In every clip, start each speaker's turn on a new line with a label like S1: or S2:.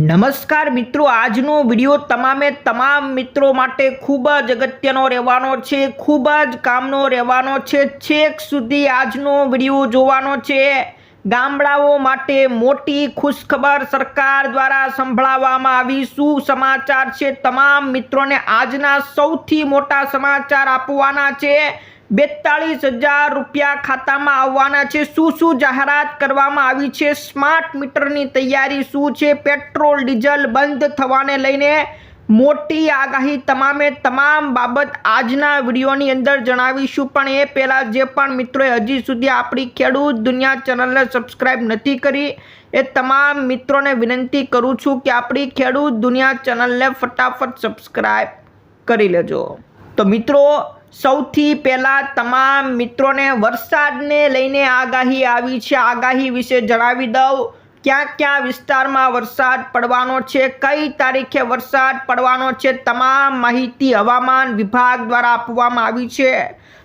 S1: નમસ્કાર મિત્રો, આજનો વીડિયો તમામે તમામ મિત્રો માટે ખૂબ જ અગત્યનો રહેવાનો છે, ખૂબ જ કામનો રહેવાનો છે. છેક સુધી આજનો વીડિયો જોવાનો છે. ગામડાઓ માટે મોટી ખુશખબર સરકાર દ્વારા સંભળાવવામાં આવી. શું સમાચાર છે? તમામ મિત્રોને આજના સૌથી મોટા સમાચાર આપવાના છે. બેતાળીસ હજાર રૂપિયા ખાતામાં આવવાના છે. શું શું જાહેરાત કરવામાં આવી છે? સ્માર્ટ મીટરની તૈયારી શું છે? પેટ્રોલ, ડીઝલ બંધ થવાને લઈને મોટી આગાહી તમામે તમામ બાબત આજના વિડીયોની અંદર જણાવીશું. પણ એ પહેલાં જે પણ મિત્રોએ હજી સુધી આપણી ખેડૂત દુનિયા ચેનલને સબસ્ક્રાઈબ નથી કરી, એ તમામ મિત્રોને વિનંતી કરું છું કે આપણી ખેડૂત દુનિયા ચેનલને ફટાફટ સબસ્ક્રાઈબ કરી લેજો. તો મિત્રો સૌથી પહેલાં તમામ મિત્રોને વરસાદને લઈને આગાહી આવી છે. આગાહી વિશે જણાવી દઉં. ક્યાં ક્યાં વિસ્તારમાં વરસાદ પડવાનો છે? કઈ તારીખે વરસાદ પડવાનો છે? તમામ માહિતી હવામાન વિભાગ દ્વારા આપવામાં આવી છે.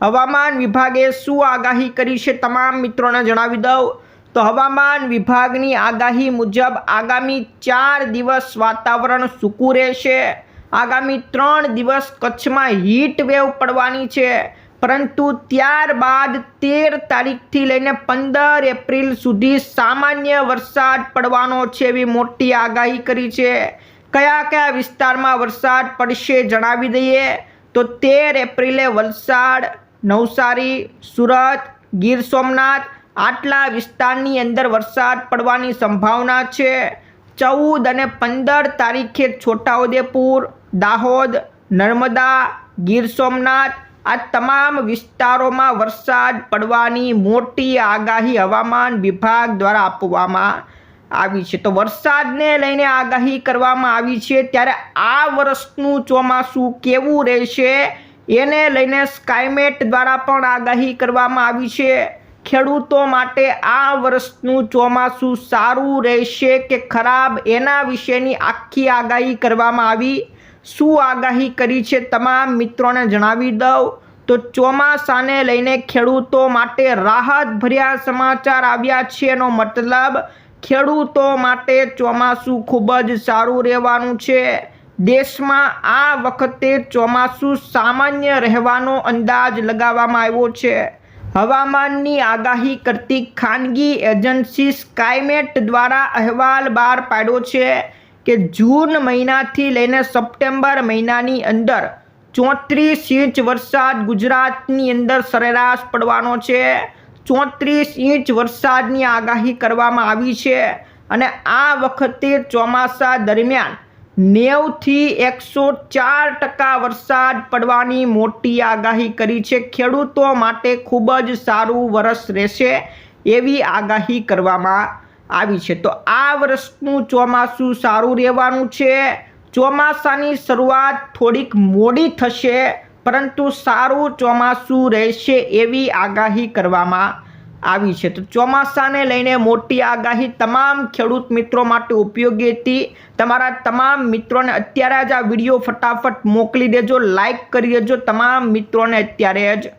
S1: હવામાન વિભાગે શું આગાહી કરી છે તમામ મિત્રોને જણાવી દઉં. તો હવામાન વિભાગની આગાહી મુજબ આગામી ચાર દિવસ વાતાવરણ સૂકું રહેશે. આગામી ત્રણ દિવસ કચ્છમાં હીટ વેવ પડવાની છે. પરંતુ ત્યારબાદ તેર તારીખથી લઈને પંદર એપ્રિલ સુધી સામાન્ય વરસાદ પડવાનો છે એવી મોટી આગાહી કરી છે. કયા કયા વિસ્તારમાં વરસાદ પડશે જણાવી દઈએ? તો તેર એપ્રિલે વલસાડ, નવસારી, સુરત, ગીર સોમનાથ આટલા વિસ્તારની અંદર વરસાદ પડવાની સંભાવના છે. ચૌદ અને પંદર તારીખે છોટાઉદેપુર દાહોદ, નર્મદા, ગીર સોમનાથ આ તમામ વિસ્તારોમાં વરસાદ પડવાની મોટી આગાહી હવામાન વિભાગ દ્વારા આપવામાં આવી છે. તો વરસાદને લઈને આગાહી કરવામાં આવી છે. ત્યારે આ વર્ષનું ચોમાસું કેવું રહેશે એને લઈને સ્કાયમેટ દ્વારા પણ આગાહી કરવામાં આવી છે. ખેડૂતો માટે આ વર્ષનું ચોમાસું સારું રહેશે કે ખરાબ એના વિશેની આખી આગાહી કરવામાં આવી શું આગાહી કરી છે તમામ મિત્રોને જણાવી દઉં? તો ચોમાસાને લઈને ખેડૂતો માટે રાહત ભર્યા સમાચાર આવ્યા છે. એનો મતલબ, ખેડૂતો માટે ચોમાસું ખૂબ જ સારું રહેવાનું છે. દેશમાં આ વખતે ચોમાસું સામાન્ય રહેવાનો અંદાજ લગાવવામાં આવ્યો છે. હવામાનની આગાહી કરતી ખાનગી એજન્સી સ્કાયમેટ દ્વારા અહેવાલ બહાર પાડ્યો છે. કે જૂન મહિનાથી લઈને સપ્ટેમ્બર મહિનાની અંદર ચોત્રીસ ઇંચ વરસાદ ગુજરાતની અંદર સરેરાશ પડવાનો છે. ચોત્રીસ ઇંચ વરસાદની આગાહી કરવામાં આવી છે અને આ વખતે ચોમાસા દરમિયાન નેવથી એકસો ચાર ટકા વરસાદ પડવાની મોટી આગાહી કરી છે. ખેડૂતો માટે ખૂબ જ સારું વરસ રહેશે એવી આગાહી કરવામાં આવી છે. તો આ વર્ષનું ચોમાસું સારું રહેવાનું છે. ચોમાસાની શરૂઆત થોડીક મોડી થશે, પરંતુ સારું ચોમાસું રહેશે એવી આગાહી કરવામાં આવી છે. તો ચોમાસાને લઈને મોટી આગાહી તમામ ખેડૂત મિત્રો માટે ઉપયોગી હતી. તમારા તમામ મિત્રોને અત્યારે જ આ વીડિયો ફટાફટ મોકલી દેજો, લાઈક કરી દેજો. તમામ મિત્રોને અત્યારે જ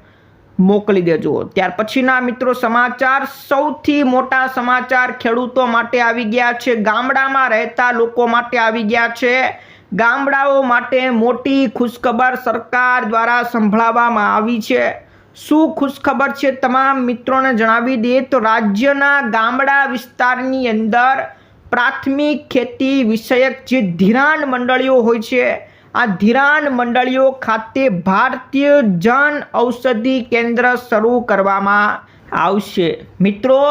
S1: મોકલી દેજો. ત્યાર પછીના મિત્રો સમાચાર, સૌથી મોટા સમાચાર ખેડૂતો માટે આવી ગયા છે. ગામડામાં રહેતા લોકો માટે આવી ગયા છે. ગામડાઓ માટે મોટી ખુશખબર સરકાર દ્વારા સંભળાવવામાં આવી છે. શું ખુશખબર છે તમામ મિત્રોને જણાવી દઈએ તો રાજ્યના ગામડા વિસ્તારની અંદર પ્રાથમિક ખેતી વિષયક જે ધિરાણ મંડળીઓ હોય છે આ ધિરાણ મંડળીઓ ખાતે ભારતીય જન ઔષધિ કેન્દ્ર શરૂ કરવામાં આવશે. મિત્રો,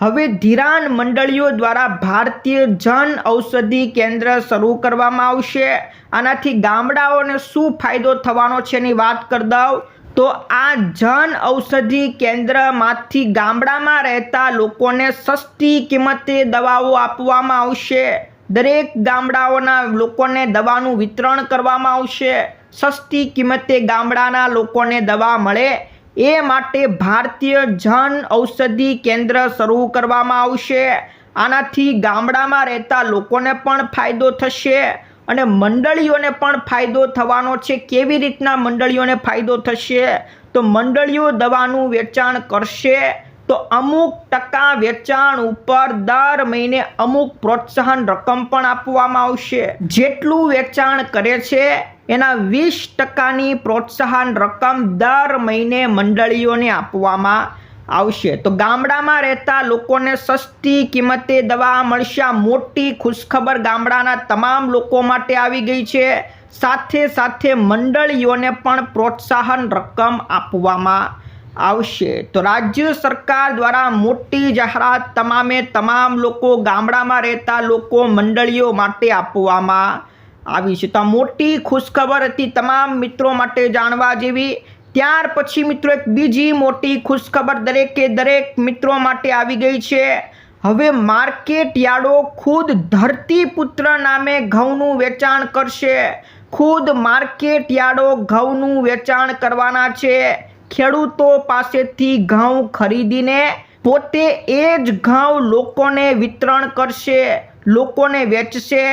S1: હવે ધિરાણ મંડળીઓ દ્વારા ભારતીય જન ઔષધિ કેન્દ્ર શરૂ કરવામાં આવશે. આનાથી ગામડાઓને શું ફાયદો થવાનો છે એની વાત કરી દઉં. તો આ જન ઔષધિ કેન્દ્રમાંથી ગામડામાં રહેતા લોકોને સસ્તી કિંમતે દવાઓ આપવામાં આવશે. દરેક ગામડાઓના લોકોને દવાનું વિતરણ કરવામાં આવશે. સસ્તી કિંમતે ગામડાના લોકોને દવા મળે. એ માટે ભારતીય જન ઔષધિ કેન્દ્ર શરૂ કરવામાં આવશે. આનાથી ગામડામાં રહેતા લોકોને પણ ફાયદો થશે અને મંડળીઓને પણ ફાયદો થવાનો છે. કેવી રીતના મંડળીઓને ફાયદો થશે? તો મંડળીઓ દવાનું વેચાણ કરશે. તો અમુક ટકા વેચાણ ઉપર દર મહિને અમુક પ્રોત્સાહન રકમ પણ આપવામાં આવશે. જેટલું વેચાણ કરે છે, એના વીસ ટકાની પ્રોત્સાહન રકમ દર મહિને મંડળીઓને આપવામાં આવશે. તો ગામડામાં રહેતા લોકોને સસ્તી કિંમતે દવા મળશે. મોટી ખુશખબર ગામડાના તમામ લોકો માટે આવી ગઈ છે. સાથે સાથે મંડળીઓને પણ પ્રોત્સાહન રકમ આપવામાં આવશે. તો રાજ્ય સરકાર દ્વારા મોટી જાહેરાત તમામે તમામ લોકો ગામડામાં રહેતા લોકો, મંડળીઓ માટે આપવામાં આવી છે. તો મોટી ખુશખબર હતી તમામ મિત્રો માટે જાણવા જેવી. ત્યાર પછી મિત્રો એક બીજી મોટી ખુશખબર દરેકે દરેક મિત્રો માટે આવી ગઈ છે. હવે માર્કેટ યાર્ડો ખુદ ધરતીપુત્ર નામે ઘઉંનું વેચાણ કરશે. ખુદ માર્કેટ યાર્ડો ઘઉંનું વેચાણ કરવાના છે. ખેડૂતો પાસેથી ઘઉં ખરીદીને પોતે એ જ ઘઉં લોકોને વિતરણ કરશે, લોકોને વેચશે.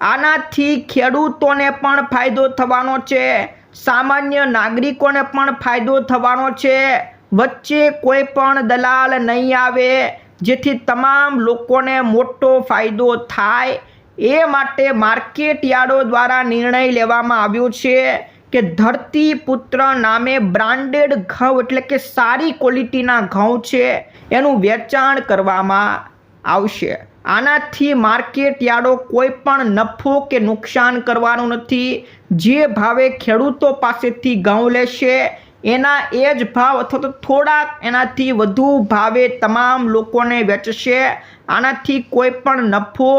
S1: આનાથી ખેડૂતોને પણ ફાયદો થવાનો છે. સામાન્ય નાગરિકોને પણ ફાયદો થવાનો છે. વચ્ચે કોઈ પણ દલાલ નહીં આવે, જેથી તમામ લોકોને મોટો ફાયદો થાય. એ માટે માર્કેટ યાર્ડો દ્વારા નિર્ણય લેવામાં આવ્યો છે. કે ધરતીપુત્ર નામે બ્રાન્ડેડ ઘઉં એટલે કે સારી ક્વોલિટીના ઘઉં છે, એનું વેચાણ કરવામાં આવશે. આનાથી માર્કેટ યાર્ડો કોઈ પણ નફો કે નુકસાન કરવાનું નથી. જે ભાવે ખેડૂતો પાસેથી ઘઉં લેશે, એના એ જ ભાવ અથવા તો થોડાક એનાથી વધુ ભાવે તમામ લોકોને વેચશે. આનાથી કોઈ પણ નફો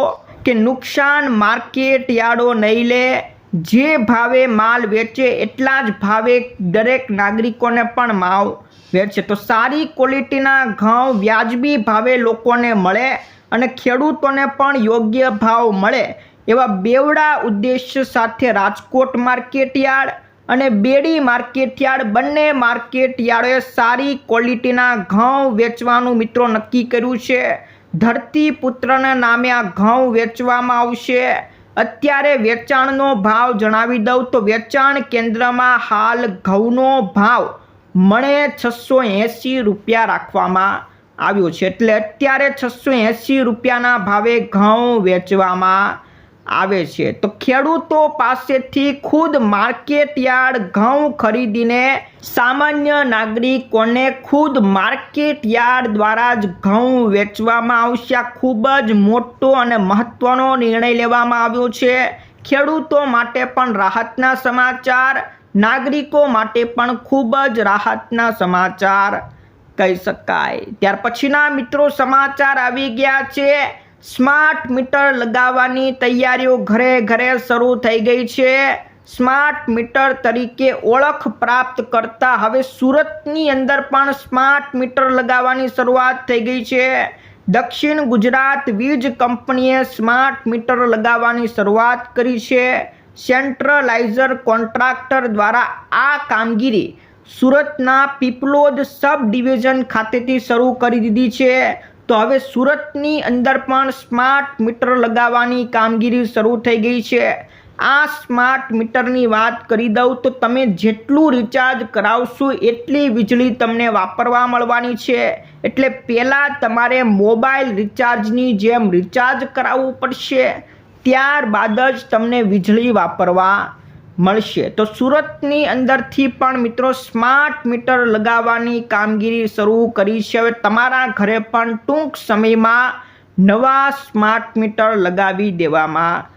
S1: કે નુકસાન માર્કેટ યાર્ડો નહીં લે. જે ભાવે માલ વેચે એટલા જ ભાવે દરેક નાગરિકોને પણ માવ વેચે. તો સારી ક્વોલિટીના ઘઉં વ્યાજબી ભાવે લોકોને મળે અને ખેડૂતોને પણ યોગ્ય ભાવ મળે એવા બેવડા ઉદ્દેશ્ય સાથે રાજકોટ માર્કેટ યાર્ડ અને બેડી માર્કેટયાર્ડ બંને માર્કેટ યાર્ડોએ સારી ક્વોલિટીના ઘઉં વેચવાનું મિત્રો નક્કી કર્યું છે. ધરતીપુત્રના નામે આ ઘઉં વેચવામાં આવશે. અત્યારે વેચાણનો ભાવ જણાવી દઉં તો વેચાણ કેન્દ્રમાં હાલ ઘઉંનો ભાવ મણે છસો એંસી રૂપિયા રાખવામાં આવ્યો છે. એટલે અત્યારે છસો એંસી રૂપિયાના ભાવે ઘઉં વેચવામાં આવે છે. તો ખેડૂતો પાસેથી ખુદ માર્કેટ યાર્ડ ઘઉં ખરીદીને સામાન્ય નાગરિકોને ખુદ માર્કેટ યાર્ડ દ્વારા જ ઘઉં વેચવામાં આવશે. ખૂબ જ મોટો અને મહત્ત્વનો નિર્ણય લેવામાં આવ્યો છે. ખેડૂતો માટે પણ રાહતના સમાચાર, નાગરિકો માટે પણ ખૂબ જ રાહતના સમાચાર કહી શકાય. ત્યાર પછીના મિત્રો સમાચાર આવી ગયા છે. સ્માર્ટ મીટર લગાવવાની તૈયારીઓ ઘરે ઘરે શરૂ થઈ ગઈ છે. સ્માર્ટ મીટર તરીકે ઓળખ પ્રાપ્ત કરતા હવે સુરતની અંદર પણ સ્માર્ટ મીટર લગાવવાની શરૂઆત થઈ ગઈ છે. દક્ષિણ ગુજરાત વીજ કંપનીએ સ્માર્ટ મીટર લગાવવાની શરૂઆત કરી છે. સેન્ટ્રલાઇઝર કોન્ટ્રાક્ટર દ્વારા આ કામગીરી સુરતના પીપલોદ સબ ડિવિઝન ખાતેથી શરૂ કરી દીધી છે. તો હવે સુરતની અંદર પણ સ્માર્ટ મીટર લગાવવાની કામગીરી શરૂ થઈ ગઈ છે. આ સ્માર્ટ મીટરની વાત કરી દઉં તો તમે જેટલું રિચાર્જ કરાવશો એટલી વીજળી તમને વાપરવા મળવાની છે. એટલે પહેલાં તમારે મોબાઈલ રિચાર્જની જેમ રિચાર્જ કરાવવું પડશે. ત્યારબાદ જ તમને વીજળી વાપરવા મળશે. તો સુરતની અંદરથી પણ મિત્રો સ્માર્ટ મીટર લગાવવાની કામગીરી શરૂ કરી છે. હવે તમારા ઘરે પણ ટૂંક સમયમાં નવા સ્માર્ટ મીટર લગાવી દેવામાં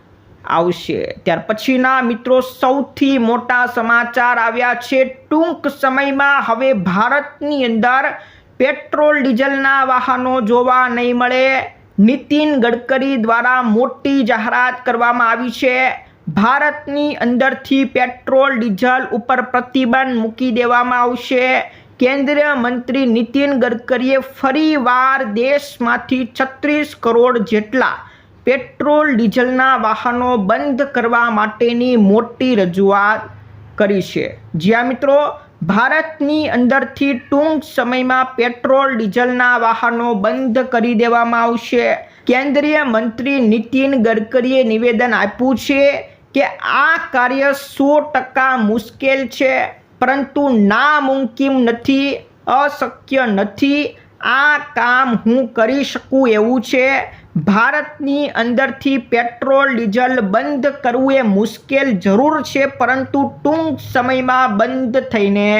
S1: આવશે. ત્યાર પછીના મિત્રો સૌથી મોટા સમાચાર આવ્યા છે. ટૂંક સમયમાં હવે ભારતની અંદર પેટ્રોલ, ડીઝલના વાહનો જોવા નહીં મળે. નીતિન ગડકરી દ્વારા મોટી જાહેરાત કરવામાં આવી છે. ભારતની અંદરથી પેટ્રોલ, ડીઝલ ઉપર પ્રતિબંધ મૂકી દેવામાં આવશે. કેન્દ્રીય મંત્રી નીતિન ગડકરીએ ફરીવાર દેશમાંથી છત્રીસ કરોડ જેટલા પેટ્રોલ, ડીઝલના વાહનો બંધ કરવા માટેની મોટી રજૂઆત કરી છે. જ્યાં મિત્રો, ભારતની અંદરથી ટૂંક સમયમાં પેટ્રોલ, ડીઝલના વાહનો બંધ કરી દેવામાં આવશે. કેન્દ્રીય મંત્રી નીતિન ગડકરીએ નિવેદન આપ્યું છે કે આ કાર્ય સો ટકા મુશ્કેલ છે, પરંતુ નામુમકિન નથી, અશક્ય નથી. આ કામ હું કરી શકું એવું છે. ભારતની અંદરથી પેટ્રોલ, ડીઝલ બંધ કરવું એ મુશ્કેલ જરૂર છે, પરંતુ ટૂંક સમયમાં બંધ થઈને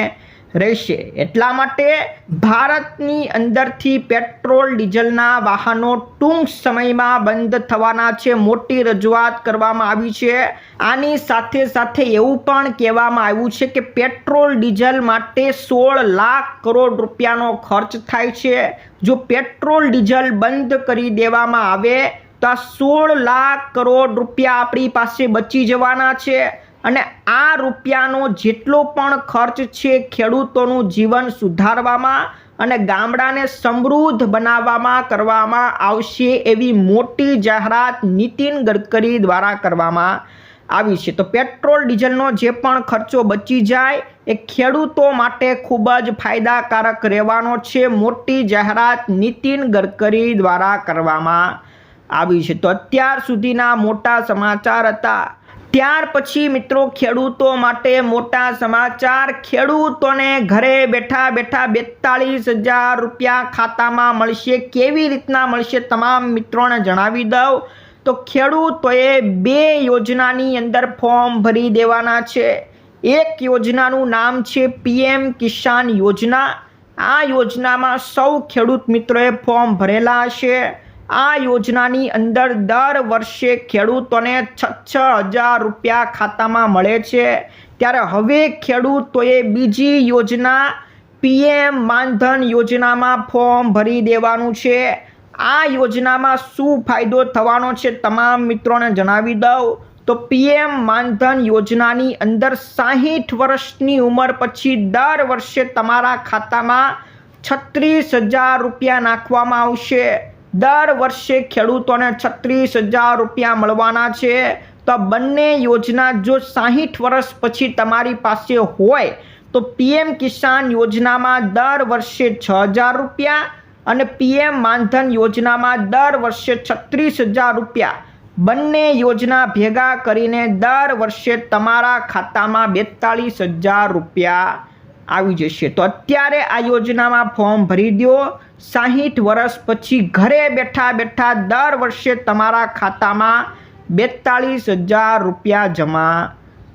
S1: રહેશે. એટલા માટે ભારતની અંદરથી પેટ્રોલ, ડીઝલના વાહનો ટૂંક સમયમાં બંધ થવાના છે. મોટી રજૂઆત કરવામાં આવી છે. આની સાથે સાથે એવું પણ કહેવામાં આવ્યું છે કે પેટ્રોલ, ડીઝલ માટે સોળ લાખ કરોડ રૂપિયાનો ખર્ચ થાય છે. જો પેટ્રોલ, ડીઝલ બંધ કરી દેવામાં આવે, તો આ સોળ લાખ કરોડ રૂપિયા આપણી પાસે બચી જવાના છે. અને આ રૂપિયાનો જેટલો પણ ખર્ચ છે ખેડૂતોનું જીવન સુધારવામાં અને ગામડાને સમૃદ્ધ બનાવવામાં કરવામાં આવશે એવી મોટી જાહેરાત નીતિન ગડકરી દ્વારા કરવામાં આવી છે. તો પેટ્રોલ, ડીઝલનો જે પણ ખર્ચો બચી જાય એ ખેડૂતો માટે ખૂબ જ ફાયદાકારક રહેવાનો છે મોટી જાહેરાત નીતિન ગડકરી દ્વારા કરવામાં આવી છે. તો અત્યાર સુધીના મોટા સમાચાર હતા. ત્યાર પછી મિત્રો ખેડૂતો માટે મોટા સમાચાર, ખેડૂતોને ઘરે બેઠા બેઠા બેતાળીસ હજાર રૂપિયા ખાતામાં મળશે. કેવી રીતના મળશે તમામ મિત્રોને જણાવી દઉં. તો ખેડૂતોએ બે યોજનાની અંદર ફોર્મ ભરી દેવાના છે. એક યોજનાનું નામ છે પીએમ કિસાન યોજના. આ યોજનામાં સૌ ખેડૂત મિત્રોએ ફોર્મ ભરેલા હશે. આ યોજનાની અંદર દર વર્ષે ખેડૂતોને છ છ હજાર રૂપિયા ખાતામાં મળે છે. ત્યારે હવે ખેડૂતોએ બીજી યોજના પીએમ માનધન યોજનામાં ફોર્મ ભરી દેવાનું છે. આ યોજનામાં શું ફાયદો થવાનો છે તમામ મિત્રોને જણાવી દઉં. તો પીએમ માનધન યોજનાની અંદર સાહીઠ વર્ષની ઉંમર પછી દર વર્ષે તમારા ખાતામાં છત્રીસ હજાર રૂપિયા નાખવામાં આવશે. દર વર્ષે ખેડૂતોને છત્રીસ હજાર રૂપિયા મળવાના છે. તો બંને યોજના જો સાહીઠ વર્ષ પછી તમારી પાસે હોય, તો પીએમ કિસાન યોજનામાં દર વર્ષે છ હજાર રૂપિયા અને પીએમ માનધન યોજનામાં દર વર્ષે છત્રીસ હજાર રૂપિયા. બંને યોજના ભેગા કરીને દર વર્ષે તમારા ખાતામાં બેતાળીસ હજાર રૂપિયા આવી જશે. તો અત્યારે આ યોજનામાં ફોર્મ ભરી દો. સાહીઠ વર્ષ પછી ઘરે બેઠા બેઠા દર વર્ષે તમારા ખાતામાં બેતાળીસ હજાર રૂપિયા જમા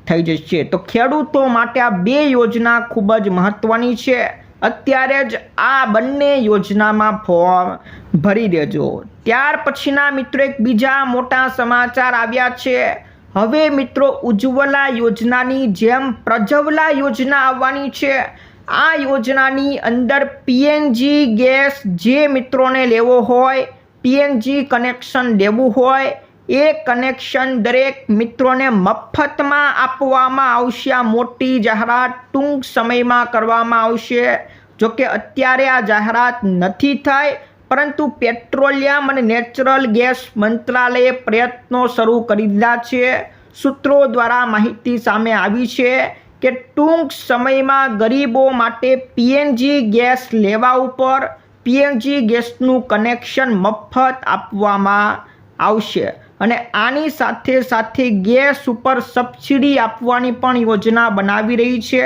S1: થઈ જશે. તો ખેડૂતો માટે આ બે યોજના ખૂબ જ મહત્ત્વની છે. અત્યારે જ આ બંને યોજનામાં ફોર્મ ભરી દેજો. ત્યાર પછીના મિત્રો એક બીજા મોટા સમાચાર આવ્યા છે. હવે મિત્રો ઉજ્જવલા યોજનાની જેમ પ્રજ્વલા યોજના આવવાની છે. આ યોજનાની અંદર પીએનજી ગેસ જે મિત્રોને લેવો હોય પીએનજી કનેક્શન લેવું હોય, એ કનેક્શન દરેક મિત્રોને મફતમાં આપવામાં આવશે. આ મોટી જાહેરાત ટૂંક સમયમાં કરવામાં આવશે. જોકે અત્યારે આ જાહેરાત નથી થઈ. પરંતુ પેટ્રોલિયમ અને નેચરલ ગેસ મંત્રાલયે પ્રયત્નો શરૂ કરી દીધા છે. સૂત્રો દ્વારા માહિતી સામે આવી છે કે ટૂંક સમયમાં ગરીબો માટે પીએનજી ગેસ લેવા ઉપર પીએનજી ગેસનું કનેક્શન મફત આપવામાં આવશે અને આની સાથે સાથે ગેસ ઉપર સબસિડી આપવાની પણ યોજના બનાવી રહી છે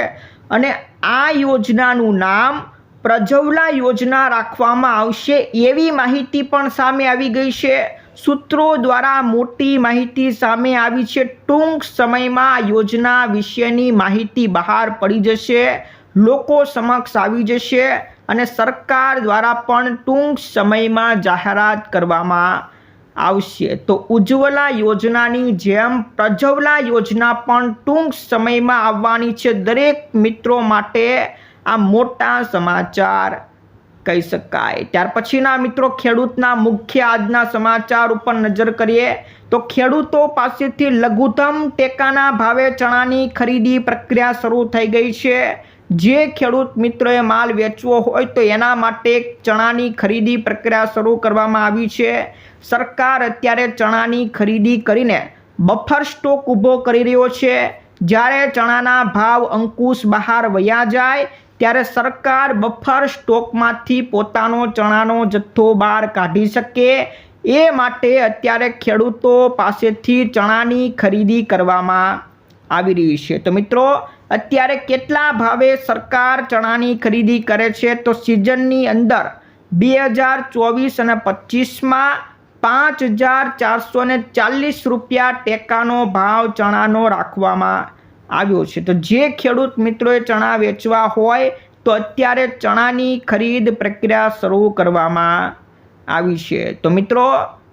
S1: અને આ યોજનાનું નામ પ્રજ્વલા યોજના રાખવામાં આવશે. એવી માહિતી પણ સામે આવી ગઈ છે. સૂત્રો દ્વારા મોટી માહિતી સામે આવી છે. ટૂંક સમયમાં યોજના વિશેની માહિતી બહાર પડી જશે. લોકો સમક્ષ આવી જશે અને સરકાર દ્વારા પણ ટૂંક સમયમાં જાહેરાત કરવામાં આવશે. તો ઉજ્જવલા યોજનાની જેમ પ્રજવલા યોજના પણ ટૂંક સમયમાં આવવાની છે. દરેક મિત્રો માટે આ મોટા સમાચાર કહી શકાય. ત્યાર પછીના મિત્રો, ખેડૂતના મુખ્ય આજના સમાચાર ઉપર નજર કરીએ, તો ખેડૂતો પાસેથી લઘુત્તમ ટેકાના ભાવે ચણાની ખરીદી પ્રક્રિયા શરૂ થઈ ગઈ છે. જે ખેડૂત મિત્રોએ માલ વેચવો હોય તો એના માટે ચણાની ખરીદી પ્રક્રિયા શરૂ કરવામાં આવી છે. સરકાર અત્યારે ચણાની ખરીદી કરીને બફર સ્ટોક ઊભો કરી રહ્યો છે. જ્યારે ચણાના ભાવ અંકુશ બહાર વયા જાય ત્યારે સરકાર બફર સ્ટોકમાંથી પોતાનો ચણાનો જથ્થો બહાર કાઢી શકે એ માટે અત્યારે ખેડૂતો પાસેથી ચણાની ખરીદી કરવામાં આવી રહી છે. તો મિત્રો, અત્યારે કેટલા ભાવે સરકાર ચણાની ખરીદી કરે છે? તો સિઝનની અંદર બે હજાર ચોવીસ અને પચીસમાં પાંચ હજાર ચારસો ચાલીસ રૂપિયા ટેકાનો ભાવ ચણાનો રાખવામાં આવ્યો છે. તો જે ખેડૂત મિત્રોએ ચણા વેચવા હોય તો અત્યારે ચણાની ખરીદ પ્રક્રિયા શરૂ કરવામાં આવી છે. તો મિત્રો,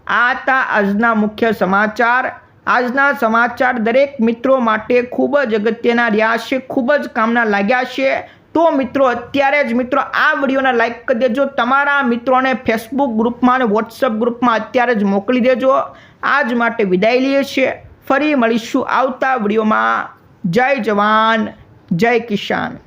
S1: આ હતા આજના મુખ્ય સમાચાર. આજના સમાચાર દરેક મિત્રો માટે ખૂબ જ અગત્યના રહ્યા છે, ખૂબ જ કામના લાગ્યા છે. તો મિત્રો, અત્યારે જ મિત્રો આ વિડીયોને લાઈક કરી દેજો. તમારા મિત્રોને ફેસબુક ગ્રુપમાં અને વોટ્સઅપ ગ્રુપમાં અત્યારે જ મોકલી દેજો. આજ માટે વિદાય લઈએ છીએ. ફરી મળીશું આવતા વિડીયોમાં. જય જવાન જય કિસાન.